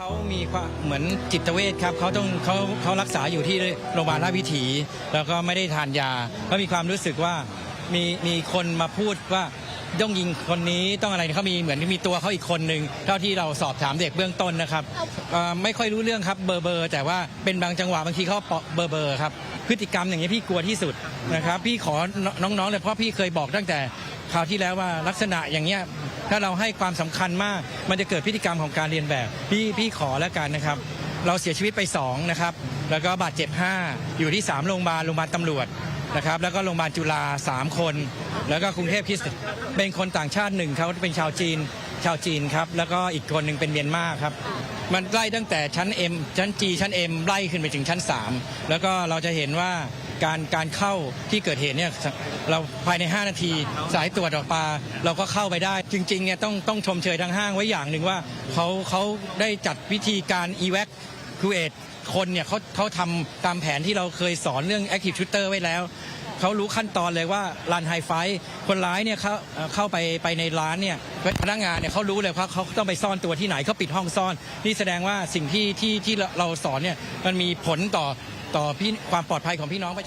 เขามีความเหมือนจิตเวชครับเขาต้องเขาเขารักษาอยู่ที่โรงพยาบาลราชวิถี แล้วก็ไม่ได้ทานยาเขามีความรู้สึกว่ามีมีคนมาพูดว่าต้องยิงคนนี้ต้องอะไรเขามีเหมือนมีตัวเขาอีกคนหนึ่งเท่าที่เราสอบถามเด็กเบื้องต้นนะครับเอ่อไม่ค่อยรู้เรื่องครับเบอร์เบอร์แต่ว่าเป็นบางจังหวะบางทีเขาเบอร์เบอร์ครับพฤติกรรมอย่างนี้ยพี่กลัวที่สุดนะครับ พี่ขอน้องๆเลยเพราะพี่เคยบอกตั้งแต่ ราวที่แล้วว่าลักษณะอย่างเงี้ยถ้าเราให้ความสำคัญมาก มันจะเกิดพฤติกรรมของการเรียนแบบ พี่พี่ขอแล้วกันนะครับ เราเสียชีวิตไป2นะครับแล้วก็บาดเจ็บ5อยู่ที่3โรงพยาบาลโรงพยาบาลตำรวจนะครับแล้วก็โรงพยาบาลจุฬา3คน แล้วก็กรุงเทพคริสเป็นคนต่างชาติหนึ่งเขาเป็นชาวจีน ชาวจีนครับ แล้วก็อีกคนหนึ่งเป็นเมียนมาครับ มันไล่ตั้งแต่ชั้น M ชั้น G ชั้น M ไล่ขึ้นไปถึงชั้น 3 แล้วก็เราจะเห็นว่าการการเข้าที่เกิดเหตุเนี่ยเราภายใน 5 นาที สายตรวจออกมาเราก็เข้าไปได้ จริงๆเนี่ยต้องต้องชมเชยทางห้างไว้อย่างหนึ่งว่าเขาเขาได้จัดวิธีการ evacuate คนเนี่ยเขาเขาทำตามแผนที่เราเคยสอนเรื่อง active shooter ไว้แล้ว เขารู้ขั้นตอนเลยว่าร้านไฮไฟคนร้ายเนี่ยเขาเอ่อเข้าไปไปในร้านเนี่ยพนักงานเนี่ยเขารู้เลยว่าเขาต้องไปซ่อนตัวที่ไหนเขาปิดห้องซ่อน นี่แสดงว่าสิ่งที่ที่ที่เราสอนเนี่ยมันมีผลต่อต่อพี่ความปลอดภัยของพี่น้องประชาชน